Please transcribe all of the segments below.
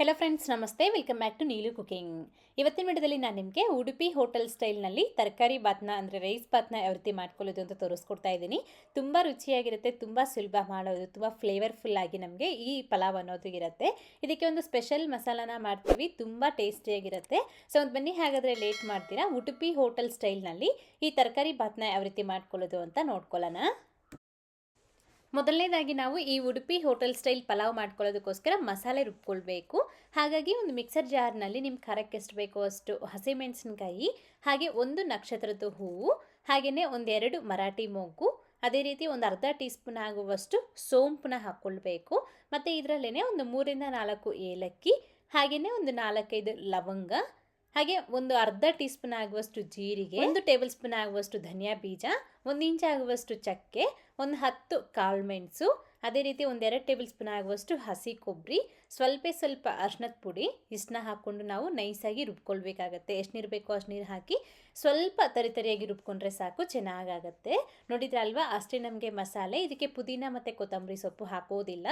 Hello friends ನಮಸ್ತೆ. Welcome back to Neelu cooking ಇವತ್ತಿನ ವಿಡಿಯೋದಲ್ಲಿ ನಾನು ನಿಮಗೆ ಉಡುಪಿ ಹೋಟೆಲ್ ಸ್ಟೈಲ್ನಲ್ಲಿ ತರಕಾರಿ ಬಾತ್ನ ಅಂದರೆ ರೈಸ್ ಬಾತ್ನ ಯಾವ ರೀತಿ ಮಾಡ್ಕೊಳ್ಳೋದು ಅಂತ ತೋರಿಸ್ಕೊಡ್ತಾ ಇದ್ದೀನಿ. ತುಂಬ ರುಚಿಯಾಗಿರುತ್ತೆ, ತುಂಬ ಸುಲಭ ಮಾಡೋದು, ತುಂಬ ಫ್ಲೇವರ್ಫುಲ್ ಆಗಿ ನಮಗೆ ಈ ಪಲಾವ್ ಅನ್ನೋದು ಇರುತ್ತೆ. ಇದಕ್ಕೆ ಒಂದು ಸ್ಪೆಷಲ್ ಮಸಾಲಾನ ಮಾಡ್ತೀವಿ, ತುಂಬ ಟೇಸ್ಟಿಯಾಗಿರುತ್ತೆ ಸೊ ಒಂದು ಬನ್ನಿ, ಹಾಗಾದರೆ ಲೇಟ್ ಮಾಡ್ತೀರಾ? ಉಡುಪಿ ಹೋಟೆಲ್ ಸ್ಟೈಲ್ನಲ್ಲಿ ಈ ತರಕಾರಿ ಬಾತ್ನ ಯಾವ ರೀತಿ ಮಾಡ್ಕೊಳ್ಳೋದು ಅಂತ ನೋಡ್ಕೊಳ್ಳೋಣ. ಮೊದಲನೇದಾಗಿ ನಾವು ಈ ಉಡುಪಿ ಹೋಟೆಲ್ ಸ್ಟೈಲ್ ಪಲಾವ್ ಮಾಡ್ಕೊಳ್ಳೋದಕ್ಕೋಸ್ಕರ ಮಸಾಲೆ ರುಬ್ಕೊಳ್ಬೇಕು. ಹಾಗಾಗಿ ಒಂದು ಮಿಕ್ಸರ್ ಜಾರ್ನಲ್ಲಿ ನಿಮ್ಮ ಖಾರಕ್ಕೆ ಎಷ್ಟು ಬೇಕೋ ಅಷ್ಟು ಹಸಿಮೆಣಸಿನ್ಕಾಯಿ ಹಾಗೆ ಒಂದು ನಕ್ಷತ್ರದ ಹೂವು, ಹಾಗೆಯೇ ಒಂದೆರಡು ಮರಾಠಿ ಮೊಗ್ಗು, ಅದೇ ರೀತಿ ಒಂದು ಅರ್ಧ ಟೀ ಸ್ಪೂನ್ ಆಗುವಷ್ಟು ಸೋಂಪನ್ನ ಹಾಕ್ಕೊಳ್ಬೇಕು. ಮತ್ತು ಇದರಲ್ಲೇ ಒಂದು ಮೂರಿಂದ ನಾಲ್ಕು ಏಲಕ್ಕಿ, ಹಾಗೆಯೇ ಒಂದು ನಾಲ್ಕೈದು ಲವಂಗ ಹಾಗೆ ಒಂದು ಅರ್ಧ ಟೀ ಸ್ಪೂನ್ ಆಗುವಷ್ಟು ಜೀರಿಗೆ ಒಂದು ಟೇಬಲ್ ಸ್ಪೂನ್ ಆಗುವಷ್ಟು ಧನಿಯಾ ಬೀಜ ಒಂದು ಇಂಚ್ ಆಗುವಷ್ಟು ಚಕ್ಕೆ ಒಂದು ಹತ್ತು ಕಾಳು ಮೆಣಸು ಅದೇ ರೀತಿ ಒಂದೆರಡು ಟೇಬಲ್ ಸ್ಪೂನ್ ಆಗುವಷ್ಟು ಹಸಿ ಕೊಬ್ಬರಿ ಸ್ವಲ್ಪ ಸ್ವಲ್ಪ ಅರ್ಶನದ ಪುಡಿ ಇಷ್ಟನ್ನ ಹಾಕ್ಕೊಂಡು ನಾವು ನೈಸಾಗಿ ರುಬ್ಕೊಳ್ಬೇಕಾಗತ್ತೆ. ಎಷ್ಟು ನೀರು ಬೇಕೋ ಅಷ್ಟು ನೀರು ಹಾಕಿ ಸ್ವಲ್ಪ ತರಿತರಿಯಾಗಿ ರುಬ್ಕೊಂಡ್ರೆ ಸಾಕು ಚೆನ್ನಾಗಾಗತ್ತೆ. ನೋಡಿದ್ರೆ ಅಲ್ವಾ ಅಷ್ಟೇ ನಮಗೆ ಮಸಾಲೆ. ಇದಕ್ಕೆ ಪುದೀನ ಮತ್ತು ಕೊತ್ತಂಬರಿ ಸೊಪ್ಪು ಹಾಕೋದಿಲ್ಲ.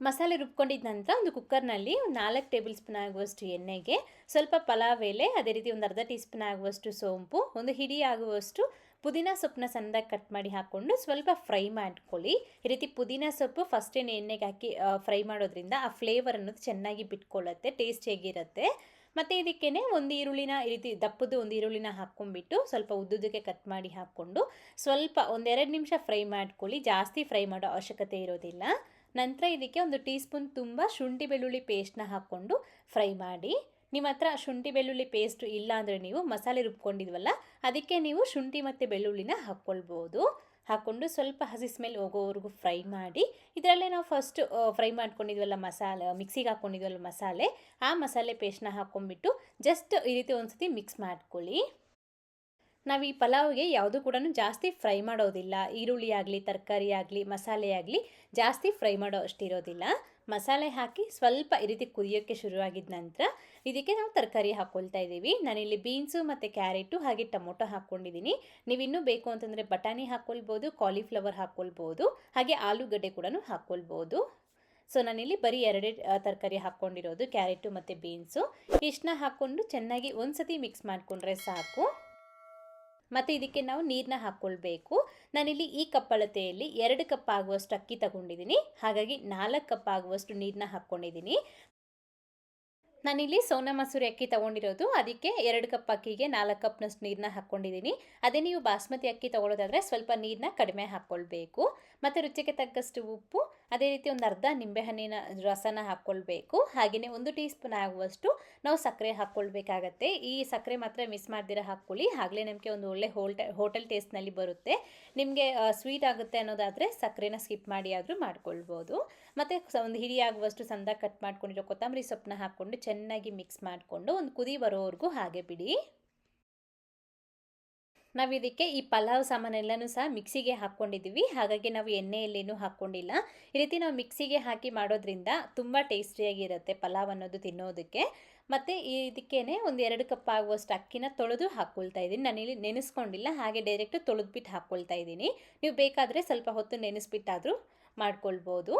ಮಸಾಲೆ ರುಬ್ಕೊಂಡಿದ್ದ ನಂತರ ಒಂದು ಕುಕ್ಕರ್ನಲ್ಲಿ ಒಂದು ನಾಲ್ಕು ಟೇಬಲ್ ಸ್ಪೂನ್ ಆಗುವಷ್ಟು ಎಣ್ಣೆಗೆ ಸ್ವಲ್ಪ ಪಲಾವ್ ಎಲೆ, ಅದೇ ರೀತಿ ಒಂದು ಅರ್ಧ ಟೀ ಸ್ಪೂನ್ ಆಗುವಷ್ಟು ಸೋಂಪು, ಒಂದು ಹಿಡಿ ಆಗುವಷ್ಟು ಪುದೀನ ಸೊಪ್ಪನ್ನ ಸಣ್ಣದಾಗಿ ಕಟ್ ಮಾಡಿ ಹಾಕ್ಕೊಂಡು ಸ್ವಲ್ಪ ಫ್ರೈ ಮಾಡ್ಕೊಳ್ಳಿ. ಈ ರೀತಿ ಪುದೀನ ಸೊಪ್ಪು ಫಸ್ಟೇ ಎಣ್ಣೆಗೆ ಹಾಕಿ ಫ್ರೈ ಮಾಡೋದ್ರಿಂದ ಆ ಫ್ಲೇವರ್ ಅನ್ನೋದು ಚೆನ್ನಾಗಿ ಬಿಟ್ಕೊಳ್ಳುತ್ತೆ ಟೇಸ್ಟ್ ಹೇಗಿರುತ್ತೆ. ಮತ್ತು ಇದಕ್ಕೇ ಒಂದು ಈರುಳ್ಳಿನ, ಈ ರೀತಿ ದಪ್ಪದ್ದು ಒಂದು ಈರುಳ್ಳಿನ ಹಾಕ್ಕೊಂಡ್ಬಿಟ್ಟು ಸ್ವಲ್ಪ ಉದ್ದುದಕ್ಕೆ ಕಟ್ ಮಾಡಿ ಹಾಕ್ಕೊಂಡು ಸ್ವಲ್ಪ ಒಂದೆರಡು ನಿಮಿಷ ಫ್ರೈ ಮಾಡ್ಕೊಳ್ಳಿ. ಜಾಸ್ತಿ ಫ್ರೈ ಮಾಡೋ ಅವಶ್ಯಕತೆ ಇರೋದಿಲ್ಲ. ನಂತರ ಇದಕ್ಕೆ ಒಂದು ಟೀ ಸ್ಪೂನ್ ತುಂಬ ಶುಂಠಿ ಬೆಳ್ಳುಳ್ಳಿ ಪೇಸ್ಟ್ನ ಹಾಕ್ಕೊಂಡು ಫ್ರೈ ಮಾಡಿ. ನಿಮ್ಮ ಹತ್ರ ಶುಂಠಿ ಬೆಳ್ಳುಳ್ಳಿ ಪೇಸ್ಟು ಇಲ್ಲ ಅಂದರೆ ನೀವು ಮಸಾಲೆ ರುಬ್ಕೊಂಡಿದ್ವಲ್ಲ, ಅದಕ್ಕೆ ನೀವು ಶುಂಠಿ ಮತ್ತು ಬೆಳ್ಳುಳ್ಳಿನ ಹಾಕ್ಕೊಳ್ಬೋದು. ಹಾಕ್ಕೊಂಡು ಸ್ವಲ್ಪ ಹಸಿ ಸ್ಮೆಲ್ ಹೋಗೋವರೆಗೂ ಫ್ರೈ ಮಾಡಿ. ಇದರಲ್ಲೇ ನಾವು ಫಸ್ಟ್ ಫ್ರೈ ಮಾಡ್ಕೊಂಡಿದ್ವಲ್ಲ ಮಸಾಲೆ, ಮಿಕ್ಸಿಗೆ ಹಾಕ್ಕೊಂಡಿದ್ವಲ್ಲ ಮಸಾಲೆ, ಆ ಮಸಾಲೆ ಪೇಸ್ಟ್ನ ಹಾಕ್ಕೊಂಡ್ಬಿಟ್ಟು ಜಸ್ಟ್ ಈ ರೀತಿ ಒಂದು ಸತಿ ಮಿಕ್ಸ್ ಮಾಡ್ಕೊಳ್ಳಿ. ನಾವು ಈ ಪಲಾವ್ಗೆ ಯಾವುದು ಕೂಡ ಜಾಸ್ತಿ ಫ್ರೈ ಮಾಡೋದಿಲ್ಲ. ಈರುಳ್ಳಿ ಆಗಲಿ, ತರಕಾರಿ ಆಗಲಿ, ಮಸಾಲೆ ಆಗಲಿ ಜಾಸ್ತಿ ಫ್ರೈ ಮಾಡೋ ಅಷ್ಟಿರೋದಿಲ್ಲ. ಮಸಾಲೆ ಹಾಕಿ ಸ್ವಲ್ಪ ಈ ರೀತಿ ಕುದಿಯೋಕ್ಕೆ ಶುರುವಾಗಿದ್ದ ನಂತರ ಇದಕ್ಕೆ ನಾವು ತರಕಾರಿ ಹಾಕ್ಕೊಳ್ತಾ ಇದ್ದೀವಿ. ನಾನಿಲ್ಲಿ ಬೀನ್ಸು ಮತ್ತು ಕ್ಯಾರೆಟು ಹಾಗೆ ಟೊಮೊಟೊ ಹಾಕ್ಕೊಂಡಿದ್ದೀನಿ. ನೀವು ಇನ್ನೂ ಬೇಕು ಅಂತಂದರೆ ಬಟಾಣಿ ಹಾಕ್ಕೊಳ್ಬೋದು ಕಾಲಿಫ್ಲವರ್ ಹಾಕ್ಕೊಳ್ಬೋದು ಹಾಗೆ ಆಲೂಗಡ್ಡೆ ಕೂಡ ಹಾಕ್ಕೊಳ್ಬೋದು ಸೊ, ನಾನಿಲ್ಲಿ ಬರೀ ಎರಡೇ ತರಕಾರಿ ಹಾಕ್ಕೊಂಡಿರೋದು, ಕ್ಯಾರೆಟು ಮತ್ತು ಬೀನ್ಸು. ಇಷ್ಟನ್ನ ಹಾಕ್ಕೊಂಡು ಚೆನ್ನಾಗಿ ಒಂದು ಸತಿ ಮಿಕ್ಸ್ ಮಾಡಿಕೊಂಡ್ರೆ ಸಾಕು. ಮತ್ತು ಇದಕ್ಕೆ ನಾವು ನೀರನ್ನ ಹಾಕ್ಕೊಳ್ಬೇಕು ನಾನಿಲ್ಲಿ ಈ ಕಪ್ಪಳತೆಯಲ್ಲಿ ಎರಡು ಕಪ್ ಆಗುವಷ್ಟು ಅಕ್ಕಿ ತಗೊಂಡಿದ್ದೀನಿ. ಹಾಗಾಗಿ ನಾಲ್ಕು ಕಪ್ ಆಗುವಷ್ಟು ನೀರನ್ನ ಹಾಕ್ಕೊಂಡಿದ್ದೀನಿ ನಾನಿಲ್ಲಿ ಸೋನಾ ಮಸೂರಿ ಅಕ್ಕಿ ತೊಗೊಂಡಿರೋದು. ಅದಕ್ಕೆ ಎರಡು ಕಪ್ ಅಕ್ಕಿಗೆ ನಾಲ್ಕು ಕಪ್ನಷ್ಟು ನೀರನ್ನ ಹಾಕ್ಕೊಂಡಿದ್ದೀನಿ ಅದೇ ನೀವು ಬಾಸ್ಮತಿ ಅಕ್ಕಿ ತೊಗೊಳೋದಾದರೆ ಸ್ವಲ್ಪ ನೀರನ್ನ ಕಡಿಮೆ ಹಾಕ್ಕೊಳ್ಬೇಕು ಮತ್ತು ರುಚಿಗೆ ತಕ್ಕಷ್ಟು ಉಪ್ಪು, ಅದೇ ರೀತಿ ಒಂದು ಅರ್ಧ ನಿಂಬೆಹಣ್ಣಿನ ರಸನ ಹಾಕ್ಕೊಳ್ಬೇಕು ಹಾಗೆಯೇ ಒಂದು ಟೀ ಸ್ಪೂನ್ ಆಗುವಷ್ಟು ನಾವು ಸಕ್ಕರೆ ಹಾಕ್ಕೊಳ್ಬೇಕಾಗತ್ತೆ ಈ ಸಕ್ಕರೆ ಮಾತ್ರ ಮಿಸ್ ಮಾಡ್ದಿರ ಹಾಕ್ಕೊಳ್ಳಿ. ಆಗಲೇ ನಮಗೆ ಒಂದು ಒಳ್ಳೆ ಹೋಲ್ಟ, ಹೋಟೆಲ್ ಟೇಸ್ಟ್ನಲ್ಲಿ ಬರುತ್ತೆ. ನಿಮಗೆ ಸ್ವೀಟ್ ಆಗುತ್ತೆ ಅನ್ನೋದಾದರೆ ಸಕ್ಕರೆನ ಸ್ಕಿಪ್ ಮಾಡಿ ಆದರೂ ಮಾಡ್ಕೊಳ್ಬೋದು. ಮತ್ತು ಒಂದು ಹಿಡಿ ಆಗುವಷ್ಟು ಸಂದ ಕಟ್ ಮಾಡ್ಕೊಂಡಿರೋ ಕೊತ್ತಂಬರಿ ಸೊಪ್ಪನ್ನ ಹಾಕ್ಕೊಂಡು ಚೆನ್ನಾಗಿ ಮಿಕ್ಸ್ ಮಾಡಿಕೊಂಡು ಒಂದು ಕುದಿ ಬರೋವರೆಗೂ ಹಾಗೆ ಬಿಡಿ. ನಾವು ಇದಕ್ಕೆ ಈ ಪಲಾವ್ ಸಾಮಾನೆಲ್ಲನೂ ಸಹ ಮಿಕ್ಸಿಗೆ ಹಾಕ್ಕೊಂಡಿದ್ದೀವಿ. ಹಾಗಾಗಿ ನಾವು ಎಣ್ಣೆಯಲ್ಲೇನೂ ಹಾಕ್ಕೊಂಡಿಲ್ಲ. ಈ ರೀತಿ ನಾವು ಮಿಕ್ಸಿಗೆ ಹಾಕಿ ಮಾಡೋದ್ರಿಂದ ತುಂಬ ಟೇಸ್ಟಿಯಾಗಿರುತ್ತೆ ಪಲಾವ್ ಅನ್ನೋದು ತಿನ್ನೋದಕ್ಕೆ. ಮತ್ತು ಇದಕ್ಕೇ ಒಂದು ಎರಡು ಕಪ್ ಆಗುವಷ್ಟು ಅಕ್ಕಿನ ತೊಳೆದು ಹಾಕ್ಕೊಳ್ತಾ ಇದ್ದೀನಿ. ನಾನಿಲ್ಲಿ ನೆನೆಸ್ಕೊಂಡಿಲ್ಲ, ಹಾಗೆ ಡೈರೆಕ್ಟು ತೊಳೆದ್ಬಿಟ್ಟು ಹಾಕ್ಕೊಳ್ತಾ ಇದ್ದೀನಿ. ನೀವು ಬೇಕಾದರೆ ಸ್ವಲ್ಪ ಹೊತ್ತು ನೆನೆಸ್ಬಿಟ್ಟಾದರೂ ಮಾಡ್ಕೊಳ್ಬೋದು.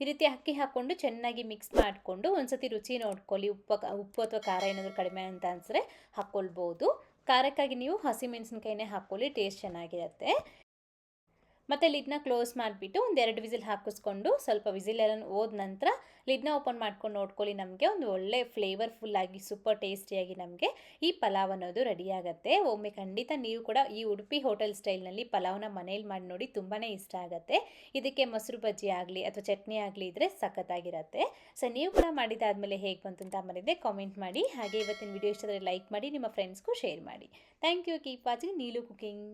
ಈ ರೀತಿ ಅಕ್ಕಿ ಹಾಕ್ಕೊಂಡು ಚೆನ್ನಾಗಿ ಮಿಕ್ಸ್ ಮಾಡಿಕೊಂಡು ಒಂದ್ಸತಿ ರುಚಿ ನೋಡ್ಕೊಳ್ಳಿ. ಉಪ್ಪು ಉಪ್ಪು ಅಥವಾ ಖಾರ ಏನಾದರೂ ಕಡಿಮೆ ಅಂತ ಅನಿಸಿದ್ರೆ ಹಾಕ್ಕೊಳ್ಬೋದು ಖಾರಕ್ಕಾಗಿ ನೀವು ಹಸಿಮೆಣಸಿನ್ಕಾಯಿನೇ ಹಾಕ್ಕೊಳ್ಳಿ ಟೇಸ್ಟ್ ಚೆನ್ನಾಗಿರುತ್ತೆ. ಮತ್ತು ಲಿಡ್ನ ಕ್ಲೋಸ್ ಮಾಡಿಬಿಟ್ಟು ಒಂದು ಎರಡು ವಿಸಿಲ್ ಹಾಕಿಸ್ಕೊಂಡು ಸ್ವಲ್ಪ ವಿಸಿಲ್ ಎಲ್ಲ ಹೋದ ನಂತರ ಲಿಡ್ನ ಓಪನ್ ಮಾಡ್ಕೊಂಡು ನೋಡ್ಕೊಳ್ಳಿ ನಮಗೆ. ಒಂದು ಒಳ್ಳೆ ಫ್ಲೇವರ್ಫುಲ್ಲಾಗಿ ಸೂಪರ್ ಟೇಸ್ಟಿಯಾಗಿ ನಮಗೆ ಈ ಪಲಾವ್ ಅನ್ನೋದು ರೆಡಿ ಆಗುತ್ತೆ. ಒಮ್ಮೆ ಖಂಡಿತ ನೀವು ಕೂಡ ಈ ಉಡುಪಿ ಹೋಟೆಲ್ ಸ್ಟೈಲ್ನಲ್ಲಿ ಪಲಾವ್ನ ಮನೇಲಿ ಮಾಡಿ ನೋಡಿ ತುಂಬಾ ಇಷ್ಟ ಆಗುತ್ತೆ. ಇದಕ್ಕೆ ಮೊಸರು ಬಜ್ಜಿ ಆಗಲಿ ಅಥವಾ ಚಟ್ನಿ ಆಗಲಿ ಇದ್ದರೆ ಸಖತ್ತಾಗಿರುತ್ತೆ. ಸೊ ನೀವು ಕೂಡ ಮಾಡಿದಾದಮೇಲೆ ಹೇಗೆ ಬಂತು ಅಂತ ಮರಿದೆ ಕಾಮೆಂಟ್ ಮಾಡಿ. ಹಾಗೆ ಇವತ್ತಿನ ವಿಡಿಯೋ ಇಷ್ಟಾದರೆ ಲೈಕ್ ಮಾಡಿ, ನಿಮ್ಮ ಫ್ರೆಂಡ್ಸ್ಗೂ ಶೇರ್ ಮಾಡಿ. Thank you keep watching Neelu cooking